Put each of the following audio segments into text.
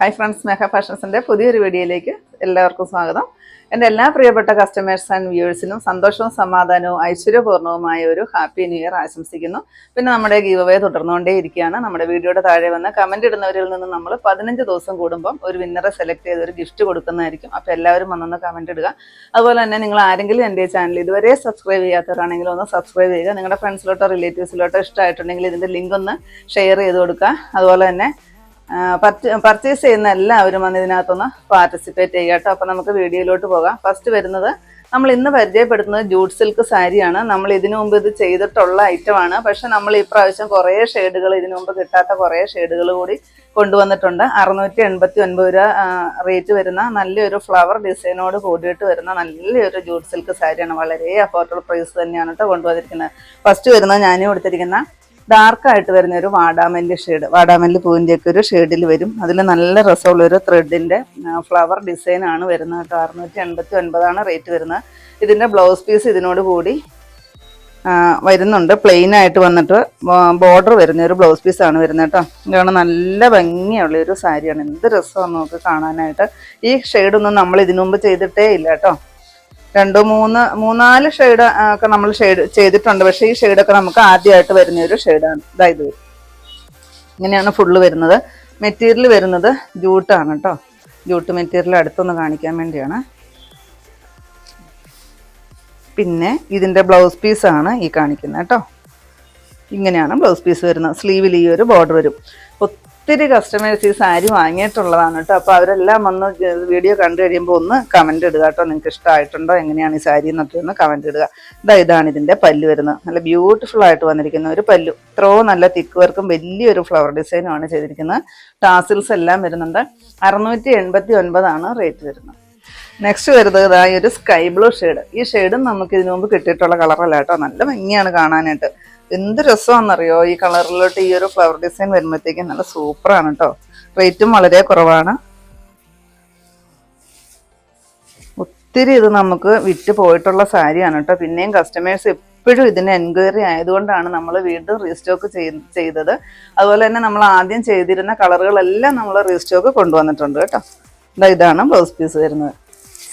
Hi friends സ്നേഹ ഫാഷൻസിന്റെ പുതിയൊരു വീഡിയോയിലേക്ക് എല്ലാവർക്കും സ്വാഗതം. എന്റെ എല്ലാ പ്രിയപ്പെട്ട കസ്റ്റമേഴ്സ് ആൻഡ് വ്യൂവേഴ്സിനും സന്തോഷവും സമാധാനവും ഐശ്വര്യപൂർണവുമായ ഒരു ഹാപ്പി ന്യൂ ഇയർ ആശംസിക്കുന്നു. പിന്നെ നമ്മുടെ ഗീവ് അവേ തുടർന്നുകൊണ്ടേ ഇരിക്കുകയാണ് നമ്മുടെ വീഡിയോയുടെ താഴെ വന്ന് കമന്റ് ഇടുന്നവരിൽ നിന്ന് നമ്മൾ പതിനഞ്ച് ദിവസം കൂടുമ്പം ഒരു വിന്നറെ സെലക്ട് ചെയ്ത് ഒരു ഗിഫ്റ്റ് കൊടുക്കുന്നതായിരിക്കും. അപ്പോൾ എല്ലാവരും വന്നൊന്ന് കമന്റ് ഇടുക. അതുപോലെ തന്നെ നിങ്ങൾ ആരെങ്കിലും എന്റെ ചാനൽ ഇതുവരെ സബ്സ്ക്രൈബ് ചെയ്യാത്തവരാണെങ്കിൽ ഒന്ന് സബ്സ്ക്രൈബ് ചെയ്യുക. നിങ്ങളുടെ ഫ്രണ്ട്സിലോട്ടോ റിലേറ്റീവ്സിലോട്ടോ ഇഷ്ടമായിട്ടുണ്ടെങ്കിൽ ഇതിന്റെ ലിങ്ക് ഒന്ന് ഷെയർ ചെയ്ത് കൊടുക്കുക. അതുപോലെ തന്നെ പർച്ചേസ് ചെയ്യുന്ന എല്ലാവരും വന്ന് ഇതിനകത്തൊന്ന് പാർട്ടിസിപ്പേറ്റ് ചെയ്യുക കേട്ടോ. അപ്പോൾ നമുക്ക് വീഡിയോയിലോട്ട് പോകാം. ഫസ്റ്റ് വരുന്നത് നമ്മൾ ഇന്ന് പരിചയപ്പെടുത്തുന്നത് ജൂട്ട് സിൽക്ക് സാരിയാണ്. നമ്മൾ ഇതിനു മുമ്പ് ഇത് ചെയ്തിട്ടുള്ള ഐറ്റമാണ് പക്ഷെ നമ്മൾ ഈ പ്രാവശ്യം കുറേ ഷെയ്ഡുകൾ ഇതിനു മുമ്പ് കിട്ടാത്ത കുറേ ഷെയ്ഡുകൾ കൂടി കൊണ്ടുവന്നിട്ടുണ്ട്. അറുന്നൂറ്റി എൺപത്തി ഒൻപത് രൂപ റേറ്റ് വരുന്ന നല്ലൊരു ഫ്ലവർ ഡിസൈനോട് കൂടിയിട്ട് വരുന്ന നല്ലൊരു ജൂട്ട് സിൽക്ക് സാരിയാണ്. വളരെ അഫോർഡബിൾ പ്രൈസ് തന്നെയാണ് കേട്ടോ കൊണ്ടുവന്നിരിക്കുന്നത്. ഫസ്റ്റ് വരുന്നത് ഞാനും കൊടുത്തിരിക്കുന്ന ഡാർക്കായിട്ട് വരുന്ന ഒരു വാടാമല്ലി ഷെയ്ഡ് വാടാമല്ലി പൂവിന്റെ ഒക്കെ ഒരു ഷെയ്ഡിൽ വരും. അതിൽ നല്ല രസമുള്ള ഒരു ത്രെഡിന്റെ ഫ്ലവർ ഡിസൈനാണ് വരുന്നത് അറുന്നൂറ്റി എൺപത്തി ഒൻപതാണ് റേറ്റ് വരുന്നത്. ഇതിന്റെ ബ്ലൗസ് പീസ് ഇതിനോട് കൂടി വരുന്നുണ്ട്. പ്ലെയിൻ ആയിട്ട് വന്നിട്ട് ബോർഡർ വരുന്ന ഒരു ബ്ലൗസ് പീസാണ് വരുന്നത് കേട്ടോ. ഇതാണ് നല്ല ഭംഗിയുള്ള ഒരു സാരിയാണ്. എന്ത് രസമാണ് നമുക്ക് കാണാനായിട്ട്. ഈ ഷെയ്ഡൊന്നും നമ്മൾ ഇതിനു മുമ്പ് ചെയ്തിട്ടേ ഇല്ല കേട്ടോ. രണ്ടോ മൂന്ന് മൂന്നാൽ ഷെയ്ഡ് ഒക്കെ നമ്മൾ ഷെയ്ഡ് ചെയ്തിട്ടുണ്ട്. പക്ഷേ ഈ ഷെയ്ഡൊക്കെ നമുക്ക് ആദ്യമായിട്ട് വരുന്ന ഒരു ഷെയ്ഡാണ് ഇതായത് ഇങ്ങനെയാണ് ഫുള്ള് വരുന്നത്. മെറ്റീരിയൽ വരുന്നത് ജൂട്ടാണ് കേട്ടോ ജൂട്ട് മെറ്റീരിയൽ അടുത്തൊന്ന് കാണിക്കാൻ വേണ്ടിയാണ്. പിന്നെ ഇതിന്റെ ബ്ലൗസ് പീസാണ് ഈ കാണിക്കുന്നത് കേട്ടോ ഇങ്ങനെയാണ് ബ്ലൗസ് പീസ് വരുന്നത്. സ്ലീവിൽ ഈ ഒരു ബോർഡർ വരും. ഒത്തിരി കസ്റ്റമേഴ്സ് ഈ സാരി വാങ്ങിയിട്ടുള്ളതാണ് കേട്ടോ. അപ്പോൾ അവരെല്ലാം വന്ന് വീഡിയോ കണ്ടു കഴിയുമ്പോൾ ഒന്ന് കമന്റ് ഇടുക കേട്ടോ. നിങ്ങൾക്ക് ഇഷ്ടമായിട്ടുണ്ടോ എങ്ങനെയാണ് ഈ സാരി എന്നൊക്കെ ഒന്ന് കമന്റ് ഇടുക. ഇതാ ഇതാണ് ഇതിന്റെ പല്ല് വരുന്നത്. നല്ല ബ്യൂട്ടിഫുൾ ആയിട്ട് വന്നിരിക്കുന്ന ഒരു പല്ലു. ഇത്രയോ നല്ല തിക്ക് വർക്കും വലിയൊരു ഫ്ലവർ ഡിസൈനുമാണ് ചെയ്തിരിക്കുന്നത്. ടാസിൽസ് എല്ലാം വരുന്നുണ്ട്. അറുന്നൂറ്റി എൺപത്തി ഒൻപതാണ് റേറ്റ് വരുന്നത്. നെക്സ്റ്റ് വരുന്നത് ഇതാ ഒരു സ്കൈ ബ്ലൂ ഷെയ്ഡ് ഈ ഷെയ്ഡും നമുക്ക് ഇതിനു മുമ്പ് കിട്ടിയിട്ടുള്ള കളറല്ല കേട്ടോ. നല്ല ഭംഗിയാണ് കാണാനായിട്ട്. എന്ത് രസമാണെന്നറിയോ? ഈ കളറിലോട്ട് ഈ ഒരു ഫ്ലവർ ഡിസൈൻ വരുമ്പോഴത്തേക്കും നല്ല സൂപ്പറാണ് കേട്ടോ റേറ്റും വളരെ കുറവാണ്. ഒത്തിരി ഇത് നമുക്ക് വിറ്റ് പോയിട്ടുള്ള സാരിയാണ് കേട്ടോ പിന്നെയും കസ്റ്റമേഴ്സ് എപ്പോഴും ഇതിന് എൻക്വയറി ആയതുകൊണ്ടാണ് നമ്മൾ വീണ്ടും റീസ്റ്റോക്ക് ചെയ്തത്. അതുപോലെ തന്നെ നമ്മൾ ആദ്യം ചെയ്തിരുന്ന കളറുകളെല്ലാം നമ്മൾ റീസ്റ്റോക്ക് കൊണ്ടുവന്നിട്ടുണ്ട് കേട്ടോ ഇതാ ഇതാണ് ബ്ലൗസ് പീസ് വരുന്നത്.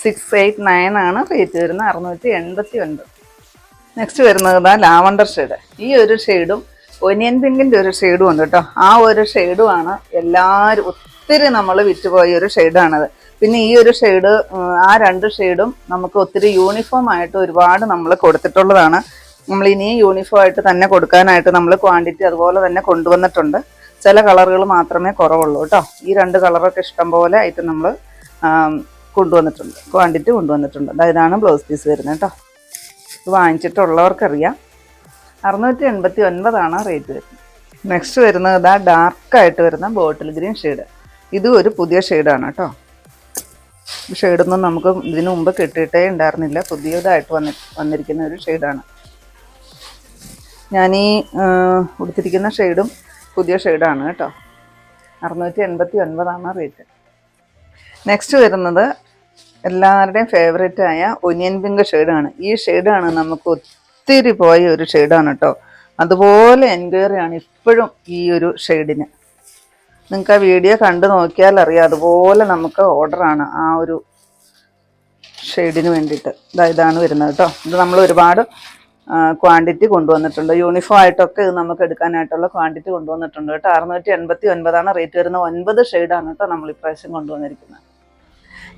സിക്സ് എയ്റ്റ് നയൻ ആണ് റേറ്റ് വരുന്നത്. അറുന്നൂറ്റി എൺപത്തി ഒൻപത് നെക്സ്റ്റ് വരുന്നത് ലാവണ്ടർ ഷെയ്ഡ് ഈ ഒരു ഷെയ്ഡും ഒനിയൻ പിങ്കിന്റെ ഒരു ഷെയ്ഡും ഉണ്ട് കേട്ടോ. ആ ഒരു ഷെയ്ഡുമാണ് എല്ലാവരും ഒത്തിരി നമ്മൾ വിറ്റുപോയ ഒരു ഷെയ്ഡാണത് പിന്നെ ഈ ഒരു ഷെയ്ഡ് ആ രണ്ട് ഷെയ്ഡും നമുക്ക് ഒത്തിരി യൂണിഫോം ആയിട്ട് ഒരുപാട് നമ്മൾ കൊടുത്തിട്ടുള്ളതാണ്. നമ്മൾ ഇനി യൂണിഫോം ആയിട്ട് തന്നെ കൊടുക്കാനായിട്ട് നമ്മൾ ക്വാണ്ടിറ്റി അതുപോലെ തന്നെ കൊണ്ടുവന്നിട്ടുണ്ട്. ചില കളറുകൾ മാത്രമേ കുറവുള്ളൂ കേട്ടോ. ഈ രണ്ട് കളറൊക്കെ ഇഷ്ടം പോലെ ആയിട്ട് നമ്മൾ കൊണ്ടുവന്നിട്ടുണ്ട്. ക്വാണ്ടിറ്റി കൊണ്ടുവന്നിട്ടുണ്ട്. അതായതാണ് ബ്ലൗസ് പീസ് വരുന്നത് കേട്ടോ. ഇത് വാങ്ങിച്ചിട്ടുള്ളവർക്കറിയാം. അറുന്നൂറ്റി എൺപത്തി ഒൻപതാണ് റേറ്റ് വരുന്നത്. നെക്സ്റ്റ് വരുന്നത് ഇതാ ഡാർക്കായിട്ട് വരുന്ന ബോട്ടിൽ ഗ്രീൻ ഷെയ്ഡ് ഇതും ഒരു പുതിയ ഷെയ്ഡാണ് കേട്ടോ. ഷെയ്ഡൊന്നും നമുക്ക് ഇതിനു മുമ്പ് കിട്ടിയിട്ടേ ഉണ്ടായിരുന്നില്ല. പുതിയതായിട്ട് വന്നി വന്നിരിക്കുന്ന ഒരു ഷെയ്ഡാണ് ഞാൻ ഈ ഉടുത്തിരിക്കുന്ന ഷെയ്ഡും പുതിയ ഷെയ്ഡാണ് കേട്ടോ. അറുന്നൂറ്റി എൺപത്തി ഒൻപതാണ് റേറ്റ്. നെക്സ്റ്റ് വരുന്നത് എല്ലാവരുടെയും ഫേവറേറ്റ് ആയ ഒനിയൻ പിങ്ക് ഷെയ്ഡാണ് ഈ ഷെയ്ഡാണ് നമുക്ക് ഒത്തിരി പോയ ഒരു ഷെയ്ഡാണ് കേട്ടോ അതുപോലെ എൻക്വയറിയാണ് ഇപ്പോഴും ഈ ഒരു ഷെയ്ഡിന് നിങ്ങൾക്ക് ആ വീഡിയോ കണ്ടു നോക്കിയാൽ അറിയാം. അതുപോലെ നമുക്ക് ഓർഡറാണ് ആ ഒരു ഷെയ്ഡിന് വേണ്ടിയിട്ട്. ഇതാ ഇതാണ് വരുന്നത് കേട്ടോ ഇത് നമ്മൾ ഒരുപാട് ക്വാണ്ടിറ്റി കൊണ്ടുവന്നിട്ടുണ്ട്. യൂണിഫോം ആയിട്ടൊക്കെ ഇത് നമുക്ക് എടുക്കാനായിട്ടുള്ള ക്വാണ്ടിറ്റി കൊണ്ടുവന്നിട്ടുണ്ട് കേട്ടോ അറുന്നൂറ്റി എൺപത്തി ഒൻപതാണ് റേറ്റ് വരുന്ന ഒൻപത് ഷെയ്ഡാണ് കേട്ടോ നമ്മൾ ഇപ്രാവശ്യം കൊണ്ടുവന്നിരിക്കുന്നത്.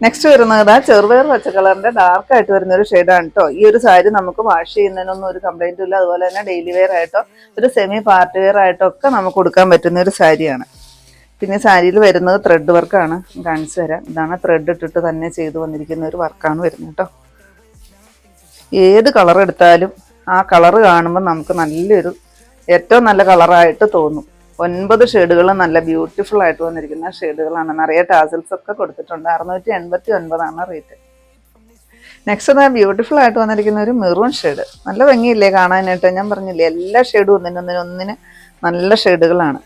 നെക്സ്റ്റ് വരുന്നത് ചെറുപയർ പച്ച കളറിന്റെ ഡാർക്ക് ആയിട്ട് വരുന്ന ഒരു ഷെയ്ഡാണ് കേട്ടോ ഈ ഒരു സാരി നമുക്ക് വാഷ് ചെയ്യുന്നതിനൊന്നും ഒരു കംപ്ലൈന്റും ഇല്ല. അതുപോലെ തന്നെ ഡെയിലി വെയർ ആയിട്ടോ ഒരു സെമി പാർട്ടി വെയർ ആയിട്ടോ ഒക്കെ നമുക്ക് കൊടുക്കാൻ പറ്റുന്ന ഒരു സാരിയാണ്. പിന്നെ സാരിയിൽ വരുന്നത് ത്രെഡ് വർക്കാണ് കാണിച്ചു തരാം. ഇതാണ് ത്രെഡ് ഇട്ടിട്ട് തന്നെ ചെയ്തു വന്നിരിക്കുന്ന ഒരു വർക്കാണ് വരുന്നത് കേട്ടോ ഏത് കളർ എടുത്താലും ആ കളർ കാണുമ്പോൾ നമുക്ക് നല്ലൊരു ഏറ്റവും നല്ല കളറായിട്ട് തോന്നും. ഒൻപത് ഷെയ്ഡുകൾ നല്ല ബ്യൂട്ടിഫുൾ ആയിട്ട് വന്നിരിക്കുന്ന ഷെയ്ഡുകളാണ്. നിറയെ ടാസൽസ് ഒക്കെ കൊടുത്തിട്ടുണ്ട്. അറുന്നൂറ്റി എൺപത്തി ഒൻപതാണ് റേറ്റ് നെക്സ്റ്റ് ബ്യൂട്ടിഫുൾ ആയിട്ട് വന്നിരിക്കുന്ന ഒരു മെറൂൺ ഷെയ്ഡ് നല്ല ഭംഗിയില്ലേ കാണാനായിട്ട്? ഞാൻ പറഞ്ഞില്ലേ എല്ലാ ഷെയ്ഡും ഒന്നിനൊന്നിന് ഒന്നിന് നല്ല ഷെയ്ഡുകളാണ്.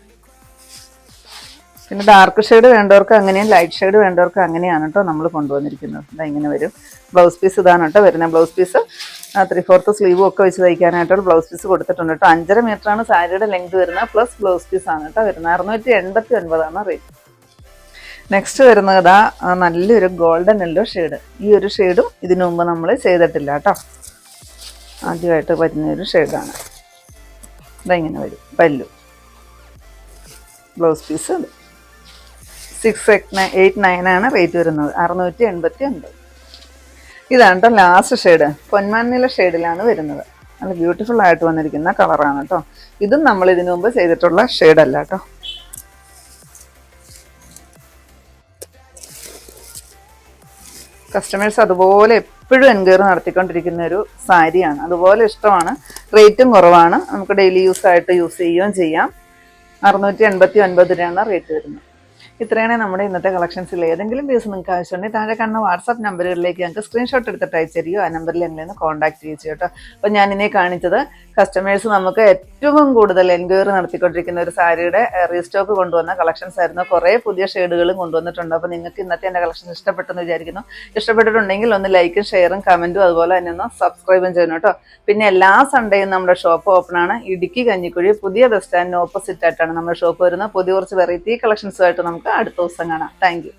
പിന്നെ ഡാർക്ക് ഷെയ്ഡ് വേണ്ടവർക്ക് അങ്ങനെയും ലൈറ്റ് ഷെയ്ഡ് വേണ്ടവർക്ക് അങ്ങനെയാണ് കേട്ടോ നമ്മൾ കൊണ്ടുവന്നിരിക്കുന്നത്. ഇതാ ഇങ്ങനെ വരും. ബ്ലൗസ് പീസ് ഇതാണ് കേട്ടോ വരുന്നത്. ബ്ലൗസ് പീസ് ത്രീ ഫോർത്ത് സ്ലീവും ഒക്കെ വെച്ച് തയ്ക്കാനായിട്ടുള്ള ബ്ലൗസ് പീസ് കൊടുത്തിട്ടുണ്ട് കേട്ടോ അഞ്ചര ആണ് സാരിയുടെ ലെങ്ത് വരുന്നത് പ്ലസ് ബ്ലൗസ് പീസ് ആണ് കേട്ടോ വരുന്നത്. അറുന്നൂറ്റി എൺപത്തി ഒൻപതാണ് റേറ്റ് നെക്സ്റ്റ് വരുന്നത് നല്ലൊരു ഗോൾഡൻ എല്ലോ ഷെയ്ഡ് ഈ ഒരു ഷെയ്ഡും ഇതിനു മുമ്പ് നമ്മൾ ചെയ്തിട്ടില്ല കേട്ടോ ആദ്യമായിട്ട് വരുന്ന ഒരു ഷെയ്ഡാണ് ഇതെങ്ങനെ വരും. Pallu blouse piece six eight nine ആണ് റേറ്റ് വരുന്നത്. അറുന്നൂറ്റി എൺപത്തി ഒൻപത് ഇതാണ് കേട്ടോ ലാസ്റ്റ് ഷെയ്ഡ് പൊന്മാനില ഷെയ്ഡിലാണ് വരുന്നത്. നല്ല ബ്യൂട്ടിഫുൾ ആയിട്ട് വന്നിരിക്കുന്ന കളറാണ് കേട്ടോ ഇതും നമ്മൾ ഇതിനു മുമ്പ് ചെയ്തിട്ടുള്ള അല്ല കേട്ടോ കസ്റ്റമേഴ്സ് അതുപോലെ എപ്പോഴും എൻക്വയറി നടത്തിക്കൊണ്ടിരിക്കുന്ന ഒരു സാരിയാണ്. അതുപോലെ ഇഷ്ടമാണ്. റേറ്റും കുറവാണ്. നമുക്ക് ഡെയിലി യൂസ് ആയിട്ട് യൂസ് ചെയ്യുകയും ചെയ്യാം. അറുന്നൂറ്റി എൺപത്തി ഒൻപത് രൂപയാണ് റേറ്റ് വരുന്നത്. ഇത്രയാണ് നമ്മുടെ ഇന്നത്തെ കളക്ഷൻസിൽ ഏതെങ്കിലും പീസ് നിങ്ങൾക്ക് ആവശ്യമുണ്ടെങ്കിൽ താഴെ കാണുന്ന വാട്സാപ്പ് നമ്പറുകളിലേക്ക് ഞങ്ങൾക്ക് സ്ക്രീൻഷോട്ട് എടുത്തിട്ട് അയച്ചു തരികയോ ആ നമ്പറിൽ ഞങ്ങളെ ഒന്ന് കോൺടാക്ട് ചെയ്യിച്ചു കേട്ടോ. അപ്പോൾ ഞാൻ ഇനി കാണിച്ചത് കസ്റ്റമേഴ്സ് നമുക്ക് ഏറ്റവും കൂടുതൽ എൻക്വയറി നടത്തിക്കൊണ്ടിരിക്കുന്ന ഒരു സാരിയുടെ റീസ്റ്റോക്ക് കൊണ്ടുവന്ന കളക്ഷൻസ് ആയിരുന്നു. കുറേ പുതിയ ഷെയ്ഡുകളും കൊണ്ടുവന്നിട്ടുണ്ട്. അപ്പോൾ നിങ്ങൾക്ക് ഇന്നത്തെ എന്റെ കളക്ഷൻ ഇഷ്ടപ്പെട്ടെന്ന് വിചാരിക്കുന്നു. ഇഷ്ടപ്പെട്ടിട്ടുണ്ടെങ്കിൽ ഒന്ന് ലൈക്കും ഷെയറും കമന്റും അതുപോലെ തന്നെ ഒന്ന് സബ്സ്ക്രൈബും ചെയ്യണം കേട്ടോ. പിന്നെ എല്ലാ സൺഡേയും നമ്മുടെ ഷോപ്പ് ഓപ്പൺ ആണ്. ഇടുക്കി കഞ്ഞിക്കുഴി പുതിയ ബസ് സ്റ്റാൻഡിന് ഓപ്പോസിറ്റ് ആയിട്ടാണ് നമ്മുടെ ഷോപ്പ് വരുന്നത്. പുതിയ കുറച്ച് വെറൈറ്റി കളക്ഷൻസുമായിട്ട് നമുക്ക് അടുത്ത ദിവസം കാണാം. താങ്ക്